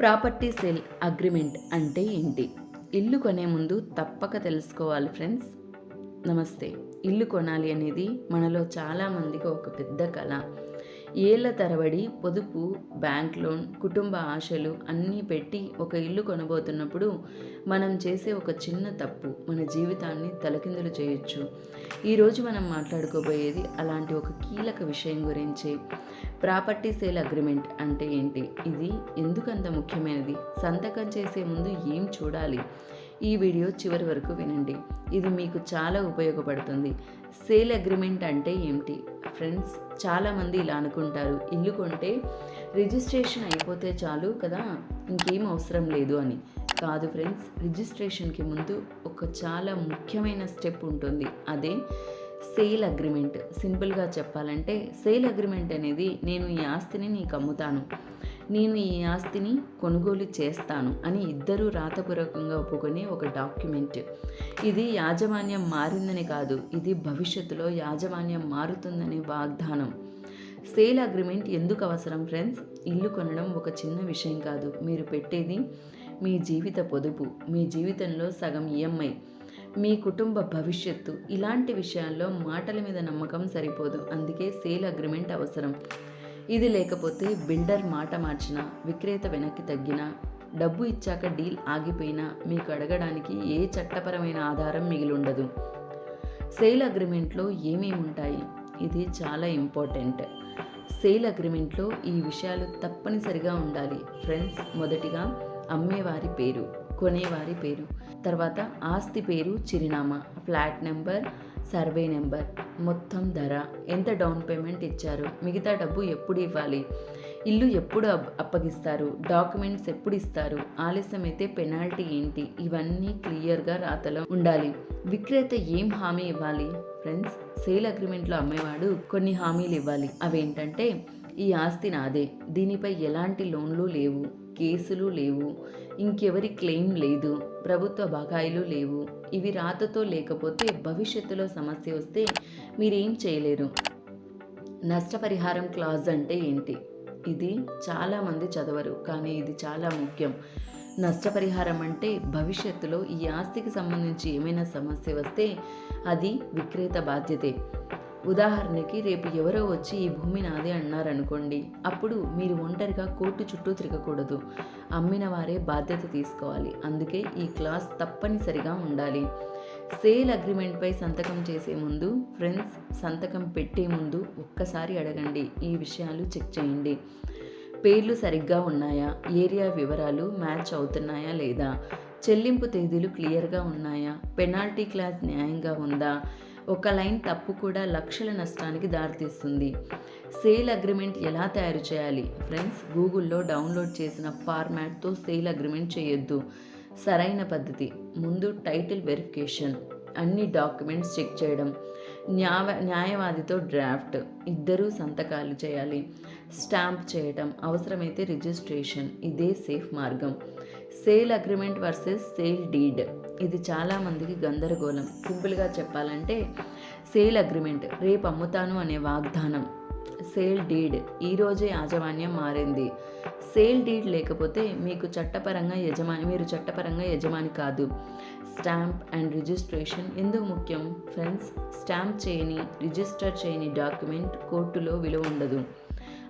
Property sale agreement అంటే ఏంటి? ఇల్లు కొనే ముందు తప్పక తెలుసుకోవాలి ఫ్రెండ్స్. నమస్తే ఇల్లు కొనాలి అనేది మనలో చాలామందికి ఒక పెద్ద కళ ఏళ్ళ తరబడి పొదుపు బ్యాంక్ లోన్ కుటుంబ ఆశలు అన్నీ పెట్టి ఒక ఇల్లు కొనబోతున్నప్పుడు మనం చేసే ఒక చిన్న తప్పు మన జీవితాన్ని తలకిందులు చేయొచ్చు. ఈరోజు మనం మాట్లాడుకోబోయేది అలాంటి ఒక కీలక విషయం గురించి. ప్రాపర్టీ సేల్ అగ్రిమెంట్ అంటే ఏంటి? ఇది ఎందుకంత ముఖ్యమైనది? సంతకం చేసే ముందు ఏం చూడాలి? ఈ వీడియో చివరి వరకు వినండి. ఇది మీకు చాలా ఉపయోగపడుతుంది. సేల్ అగ్రిమెంట్ అంటే ఏమిటి? ఫ్రెండ్స్ చాలామంది ఇలా అనుకుంటారు. ఇల్లు కొంటే రిజిస్ట్రేషన్ అయిపోతే చాలు కదా? ఇంకేం అవసరం లేదు అని. కాదు ఫ్రెండ్స్ రిజిస్ట్రేషన్కి ముందు ఒక చాలా ముఖ్యమైన స్టెప్ ఉంటుంది. అదే సేల్ అగ్రిమెంట్. సింపుల్గా చెప్పాలంటే సేల్ అగ్రిమెంట్ అనేది నేను ఈ ఆస్తిని నీకు అమ్ముతాను. నేను ఈ ఆస్తిని కొనుగోలు చేస్తాను అని ఇద్దరూ రాతపూర్వకంగా ఒప్పుకునే ఒక డాక్యుమెంట్. ఇది యాజమాన్యం మారిందని కాదు ఇది భవిష్యత్తులో యాజమాన్యం మారుతుందనే వాగ్దానం. సేల్ అగ్రిమెంట్ ఎందుకు అవసరం ఫ్రెండ్స్? ఇల్లు కొనడం ఒక చిన్న విషయం కాదు. మీరు పెట్టేది మీ జీవిత పొదుపు మీ జీవితంలో సగం ఈఎంఐ. మీ కుటుంబ భవిష్యత్తు ఇలాంటి విషయాల్లో మాటల మీద నమ్మకం సరిపోదు. అందుకే సేల్ అగ్రిమెంట్ అవసరం. ఇది లేకపోతే బిల్డర్ మాట మార్చినా విక్రేత వెనక్కి తగ్గినా డబ్బు ఇచ్చాక డీల్ ఆగిపోయినా మీకు అడగడానికి ఏ చట్టపరమైన ఆధారం మిగిలిండదు. సేల్ అగ్రిమెంట్లో ఏమేమి ఉంటాయి? ఇది చాలా ఇంపార్టెంట్. సేల్ అగ్రిమెంట్లో ఈ విషయాలు తప్పనిసరిగా ఉండాలి. ఫ్రెండ్స్ మొదటిగా అమ్మేవారి పేరు. కొనేవారి పేరు. తర్వాత ఆస్తి పేరు చిరునామా ఫ్లాట్ నెంబర్ సర్వే నెంబర్ మొత్తం ధర ఎంత డౌన్ పేమెంట్ ఇచ్చారు మిగతా డబ్బు ఎప్పుడు ఇవ్వాలి ఇల్లు ఎప్పుడు అప్పగిస్తారు డాక్యుమెంట్స్ ఎప్పుడు ఇస్తారు ఆలస్యం అయితే పెనాల్టీ ఏంటి ఇవన్నీ క్లియర్గా రాతలో ఉండాలి. విక్రేత ఏం హామీ ఇవ్వాలి? ఫ్రెండ్స్ సేల్ అగ్రిమెంట్లో అమ్మేవాడు కొన్ని హామీలు ఇవ్వాలి. అవేంటంటే ఈ ఆస్తి నాదే. దీనిపై ఎలాంటి లోన్లు లేవు కేసులు లేవు ఇంకెవరి క్లెయిమ్ లేదు ప్రభుత్వ బకాయిలు లేవు. ఇవి రాతతో లేకపోతే భవిష్యత్తులో సమస్య వస్తే మీరేం చేయలేరు. నష్టపరిహారం క్లాజ్ అంటే ఏంటి? ఇది చాలామంది చదవరు కానీ ఇది చాలా ముఖ్యం. నష్టపరిహారం అంటే భవిష్యత్తులో ఈ ఆస్తికి సంబంధించి ఏమైనా సమస్య వస్తే అది విక్రేత బాధ్యతే. ఉదాహరణకి రేపు ఎవరో వచ్చి ఈ భూమి నాదే అన్నారనుకోండి అప్పుడు మీరు ఒంటరిగా కోర్టు చుట్టూ తిరగకూడదు. అమ్మిన వారే బాధ్యత తీసుకోవాలి. అందుకే ఈ క్లాస్ తప్పనిసరిగా ఉండాలి. సేల్ అగ్రిమెంట్పై సంతకం చేసే ముందు ఫ్రెండ్స్ సంతకం పెట్టే ముందు ఒక్కసారి అడగండి. ఈ విషయాలు చెక్ చేయండి. పేర్లు సరిగ్గా ఉన్నాయా? ఏరియా వివరాలు మ్యాచ్ అవుతున్నాయా లేదా? చెల్లింపు తేదీలు క్లియర్గా ఉన్నాయా? పెనాల్టీ క్లాస్ న్యాయంగా ఉందా? ఒక లైన్ తప్పు కూడా లక్షల నష్టానికి దారితీస్తుంది. సేల్ అగ్రిమెంట్ ఎలా తయారు చేయాలి? ఫ్రెండ్స్ గూగుల్లో డౌన్లోడ్ చేసిన ఫార్మాట్తో సేల్ అగ్రిమెంట్ చేయొద్దు. సరైన పద్ధతి. ముందు టైటిల్ వెరిఫికేషన్ అన్ని డాక్యుమెంట్స్ చెక్ చేయడం న్యాయ న్యాయవాదితో డ్రాఫ్ట్ ఇద్దరూ సంతకాలు చేయాలి. స్టాంప్ చేయటం అవసరమైతే రిజిస్ట్రేషన్ ఇదే సేఫ్ మార్గం. Sale agreement versus sale deed. ఇది చాలామందికి గందరగోళం. సింపుల్గా చెప్పాలంటే సేల్ అగ్రిమెంట్ రేపు అమ్ముతాను అనే వాగ్దానం సేల్ డీడ్ ఈరోజే యాజమాన్యం మారింది. సేల్ డీడ్ లేకపోతే మీకు చట్టపరంగా యజమాని మీరు చట్టపరంగా యజమాని కాదు. స్టాంప్ అండ్ రిజిస్ట్రేషన్ ఎందుకు ముఖ్యం? ఫ్రెండ్స్ స్టాంప్ చేయని రిజిస్టర్ చేయని డాక్యుమెంట్ కోర్టులో విలువ ఉండదు.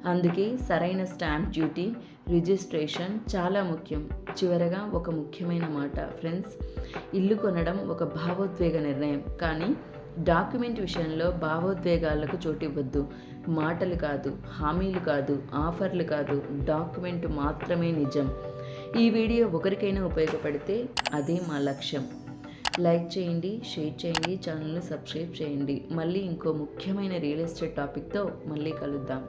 అందుకే సరైన స్టాంప్ డ్యూటీ రిజిస్ట్రేషన్ చాలా ముఖ్యం. చివరగా ఒక ముఖ్యమైన మాట ఫ్రెండ్స్ ఇల్లు కొనడం ఒక భావోద్వేగ నిర్ణయం. కానీ డాక్యుమెంట్ విషయంలో భావోద్వేగాలకు చోటివ్వద్దు. మాటలు కాదు హామీలు కాదు ఆఫర్లు కాదు డాక్యుమెంట్ మాత్రమే నిజం. ఈ వీడియో ఒకరికైనా ఉపయోగపడితే అదే మా లక్ష్యం. లైక్ చేయండి షేర్ చేయండి ఛానల్ని సబ్స్క్రైబ్ చేయండి. మళ్ళీ ఇంకో ముఖ్యమైన రియల్ ఎస్టేట్ టాపిక్తో మళ్ళీ కలుద్దాం.